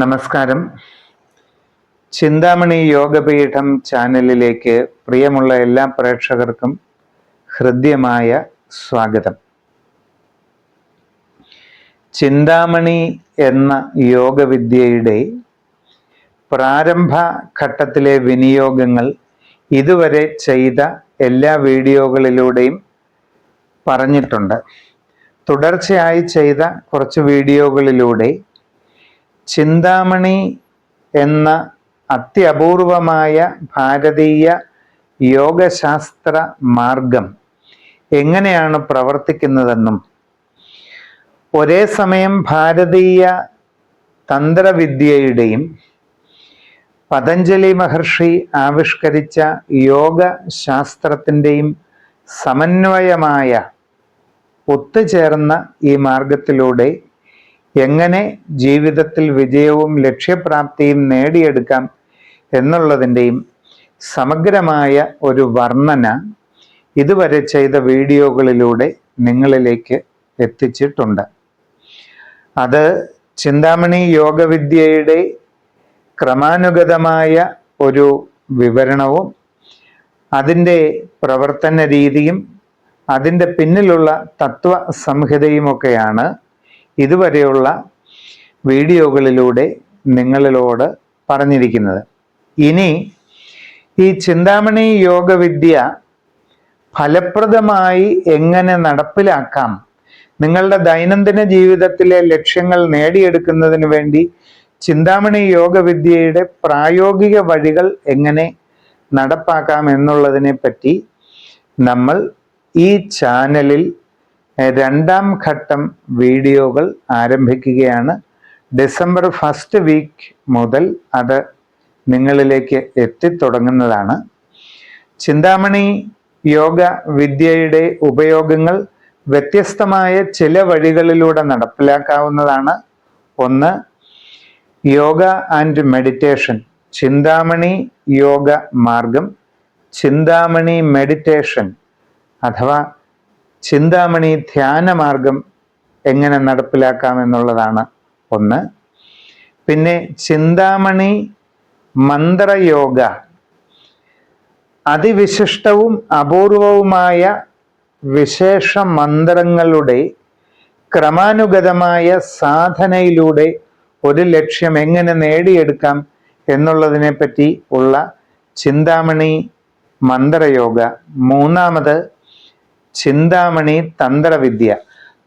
നമസ്കാരം. ചിന്താമണി യോഗപീഠം ചാനലിലേക്ക് പ്രിയമുള്ള എല്ലാ പ്രേക്ഷകർക്കും ഹൃദ്യമായ സ്വാഗതം. ചിന്താമണി എന്ന യോഗവിദ്യയുടെ പ്രാരംഭ ഘട്ടത്തിലെ വിനിയോഗങ്ങൾ ഇതുവരെ ചെയ്ത എല്ലാ വീഡിയോകളിലൂടെയും പറഞ്ഞിട്ടുണ്ട്. തുടർച്ചയായി ചെയ്ത കുറച്ച് വീഡിയോകളിലൂടെ ചിന്താമണി എന്ന അത്യപൂർവമായ ഭാരതീയ യോഗശാസ്ത്ര മാർഗം എങ്ങനെയാണ് പ്രവർത്തിക്കുന്നതെന്നും ഒരേ സമയം ഭാരതീയ തന്ത്രവിദ്യയുടെയും പതഞ്ജലി മഹർഷി ആവിഷ്കരിച്ച യോഗ ശാസ്ത്രത്തിന്റെയും സമന്വയമായ ഒത്തുചേർന്ന ഈ മാർഗത്തിലൂടെ എങ്ങനെ ജീവിതത്തിൽ വിജയവും ലക്ഷ്യപ്രാപ്തിയും നേടിയെടുക്കാം എന്നുള്ളതിന്റെയും സമഗ്രമായ ഒരു വർണന ഇതുവരെ ചെയ്ത വീഡിയോകളിലൂടെ നിങ്ങളിലേക്ക് എത്തിച്ചിട്ടുണ്ട്. അത് ചിന്താമണി യോഗവിദ്യയുടെ ക്രമാനുഗതമായ ഒരു വിവരണവും അതിന്റെ പ്രവർത്തന രീതിയും അതിന്റെ പിന്നിലുള്ള തത്വ സംഹിതയുമൊക്കെയാണ് ഇതുവരെയുള്ള വീഡിയോകളിലൂടെ നിങ്ങളിലോട് പറഞ്ഞിരിക്കുന്നത്. ഇനി ഈ ചിന്താമണി യോഗവിദ്യ ഫലപ്രദമായി എങ്ങനെ നടപ്പിലാക്കാം നിങ്ങളുടെ ദൈനംദിന ജീവിതത്തിലെ ലക്ഷ്യങ്ങൾ നേടിയെടുക്കുന്നതിന് വേണ്ടി ചിന്താമണി യോഗവിദ്യയുടെ പ്രായോഗിക വഴികൾ എങ്ങനെ നടപ്പാക്കാം എന്നുള്ളതിനെ പറ്റി നമ്മൾ ഈ ചാനലിൽ രണ്ടാം ഘട്ടം വീഡിയോകൾ ആരംഭിക്കുകയാണ്. ഡിസംബർ ഫസ്റ്റ് വീക്ക് മുതൽ അത് നിങ്ങളിലേക്ക് എത്തിത്തുടങ്ങുന്നതാണ്. ചിന്താമണി യോഗ വിദ്യയുടെ ഉപയോഗങ്ങൾ വ്യത്യസ്തമായ ചില വഴികളിലൂടെ നടപ്പിലാക്കാവുന്നതാണ്. ഒന്ന് യോഗ ആൻഡ് മെഡിറ്റേഷൻ ചിന്താമണി യോഗ മാർഗം ചിന്താമണി മെഡിറ്റേഷൻ അഥവാ ചിന്താമണി ധ്യാനമാർഗം എങ്ങനെ നടപ്പിലാക്കാം എന്നുള്ളതാണ് ഒന്ന്. പിന്നെ ചിന്താമണി മന്ത്രയോഗ. അതിവിശിഷ്ടവും അപൂർവവുമായ വിശേഷ മന്ത്രങ്ങളുടെ ക്രമാനുഗതമായ സാധനയിലൂടെ ഒരു ലക്ഷ്യം എങ്ങനെ നേടിയെടുക്കാം എന്നുള്ളതിനെ പറ്റി ഉള്ള ചിന്താമണി മന്ത്രയോഗ. മൂന്നാമത് ചിന്താമണി തന്ത്രവിദ്യ.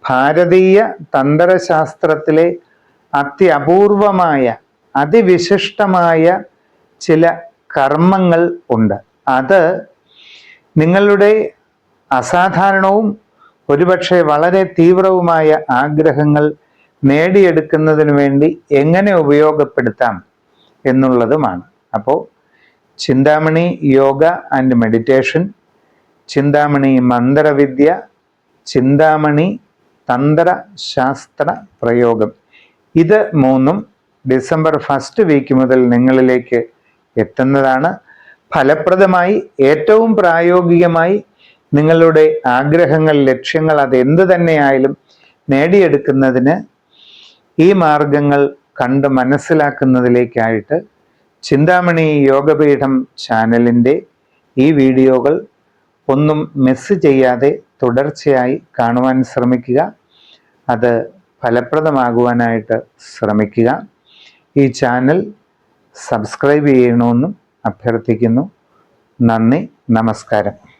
ഭാരതീയ തന്ത്രശാസ്ത്രത്തിലെ അത്യപൂർവമായ അതിവിശിഷ്ടമായ ചില കർമ്മങ്ങൾ ഉണ്ട്. അത് നിങ്ങളുടെ അസാധാരണവും ഒരുപക്ഷെ വളരെ തീവ്രവുമായ ആഗ്രഹങ്ങൾ നേടിയെടുക്കുന്നതിന് വേണ്ടി എങ്ങനെ ഉപയോഗപ്പെടുത്താം എന്നുള്ളതുമാണ്. അപ്പോൾ Chintamani yoga and meditation Chintamani മന്ത്രവിദ്യ Chintamani തന്ത്രശാസ്ത്ര പ്രയോഗം. ഇത് മൂന്നും ഡിസംബർ ഫസ്റ്റ് വീക്ക് മുതൽ നിങ്ങളിലേക്ക് എത്തുന്നതാണ്. ഫലപ്രദമായി ഏറ്റവും പ്രായോഗികമായി നിങ്ങളുടെ ആഗ്രഹങ്ങൾ ലക്ഷ്യങ്ങൾ അത് എന്തു തന്നെയായാലും നേടിയെടുക്കുന്നതിന് ഈ മാർഗങ്ങൾ കണ്ട് മനസ്സിലാക്കുന്നതിലേക്കായിട്ട് ചിന്താമണി യോഗപീഠം ചാനലിന്റെ ഈ വീഡിയോകൾ ഒന്നും മിസ് ചെയ്യാതെ തുടർച്ചയായി കാണുവാൻ ശ്രമിക്കുക. അത് ഫലപ്രദമാകുവാനായിട്ട് ശ്രമിക്കുക. ഈ ചാനൽ സബ്സ്ക്രൈബ് ചെയ്യണമെന്നും അഭ്യർത്ഥിക്കുന്നു. നന്ദി നമസ്കാരം.